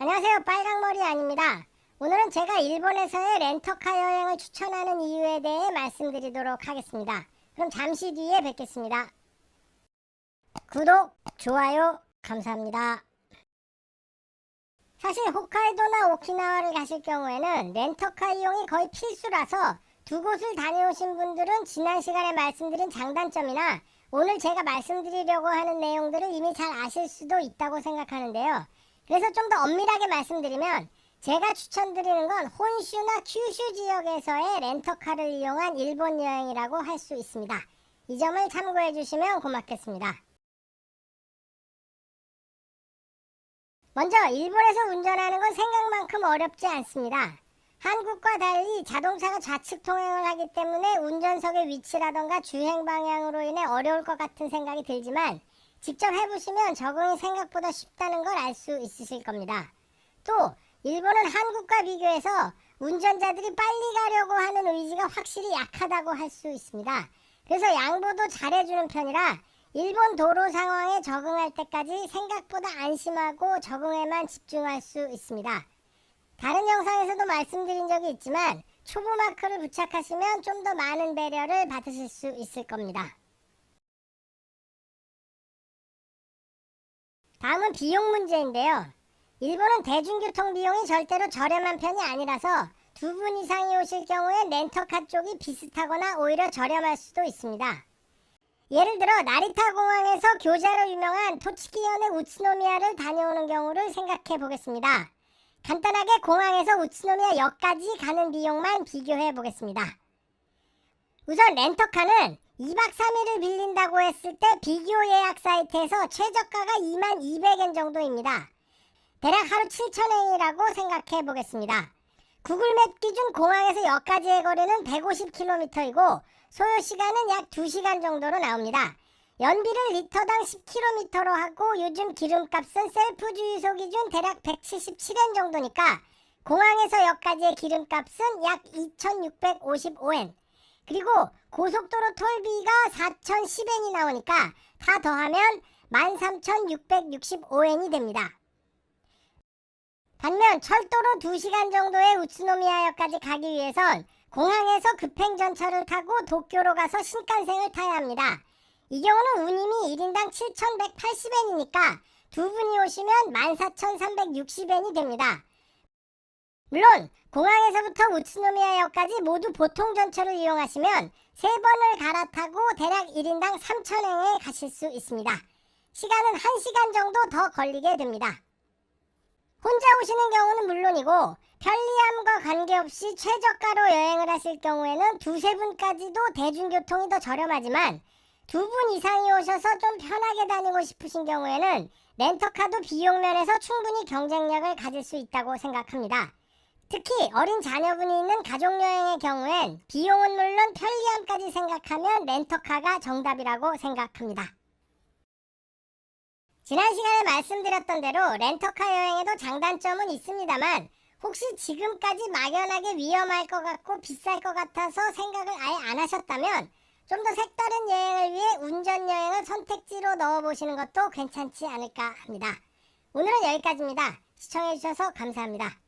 안녕하세요. 빨강머리 아닙니다. 오늘은 제가 일본에서의 렌터카 여행을 추천하는 이유에 대해 말씀드리도록 하겠습니다. 그럼 잠시 뒤에 뵙겠습니다. 구독, 좋아요, 감사합니다. 사실 홋카이도나 오키나와를 가실 경우에는 렌터카 이용이 거의 필수라서 두 곳을 다녀오신 분들은 지난 시간에 말씀드린 장단점이나 오늘 제가 말씀드리려고 하는 내용들을 이미 잘 아실 수도 있다고 생각하는데요. 그래서 좀 더 엄밀하게 말씀드리면 제가 추천드리는 건 혼슈나 큐슈 지역에서의 렌터카를 이용한 일본 여행이라고 할 수 있습니다. 이 점을 참고해 주시면 고맙겠습니다. 먼저 일본에서 운전하는 건 생각만큼 어렵지 않습니다. 한국과 달리 자동차가 좌측 통행을 하기 때문에 운전석의 위치라던가 주행 방향으로 인해 어려울 것 같은 생각이 들지만 직접 해보시면 적응이 생각보다 쉽다는 걸 알 수 있으실 겁니다. 또 일본은 한국과 비교해서 운전자들이 빨리 가려고 하는 의지가 확실히 약하다고 할 수 있습니다. 그래서 양보도 잘해주는 편이라 일본 도로 상황에 적응할 때까지 생각보다 안심하고 적응에만 집중할 수 있습니다. 다른 영상에서도 말씀드린 적이 있지만 초보 마크를 부착하시면 좀 더 많은 배려를 받으실 수 있을 겁니다. 다음은 비용 문제인데요. 일본은 대중교통 비용이 절대로 저렴한 편이 아니라서 두 분 이상이 오실 경우에 렌터카 쪽이 비슷하거나 오히려 저렴할 수도 있습니다. 예를 들어 나리타 공항에서 교자로 유명한 토치키현의 우츠노미야를 다녀오는 경우를 생각해 보겠습니다. 간단하게 공항에서 우츠노미야 역까지 가는 비용만 비교해 보겠습니다. 우선 렌터카는 2박 3일을 빌린다고 했을 때 비교 예약 사이트에서 최저가가 2만 200엔 정도입니다. 대략 하루 7,000엔이라고 생각해 보겠습니다. 구글맵 기준 공항에서 역까지의 거리는 150km이고 소요 시간은 약 2시간 정도로 나옵니다. 연비를 리터당 10km로 하고 요즘 기름값은 셀프 주유소 기준 대략 177엔 정도니까 공항에서 역까지의 기름값은 약 2,655엔 그리고 고속도로 톨비가 4,010엔이 나오니까 다 더하면 13,665엔이 됩니다. 반면 철도로 2시간 정도의 우츠노미야역까지 가기 위해선 공항에서 급행전철을 타고 도쿄로 가서 신칸센을 타야 합니다. 이 경우는 운임이 1인당 7,180엔이니까 두 분이 오시면 14,360엔이 됩니다. 물론 공항에서부터 우츠노미야역까지 모두 보통 전철을 이용하시면 세 번을 갈아타고 대략 1인당 3,000엔에 가실 수 있습니다. 시간은 1시간 정도 더 걸리게 됩니다. 혼자 오시는 경우는 물론이고 편리함과 관계없이 최저가로 여행을 하실 경우에는 두세 분까지도 대중교통이 더 저렴하지만 두 분 이상이 오셔서 좀 편하게 다니고 싶으신 경우에는 렌터카도 비용 면에서 충분히 경쟁력을 가질 수 있다고 생각합니다. 특히 어린 자녀분이 있는 가족여행의 경우엔 비용은 물론 편리함까지 생각하면 렌터카가 정답이라고 생각합니다. 지난 시간에 말씀드렸던 대로 렌터카 여행에도 장단점은 있습니다만 혹시 지금까지 막연하게 위험할 것 같고 비쌀 것 같아서 생각을 아예 안 하셨다면 좀 더 색다른 여행을 위해 운전 여행을 선택지로 넣어보시는 것도 괜찮지 않을까 합니다. 오늘은 여기까지입니다. 시청해주셔서 감사합니다.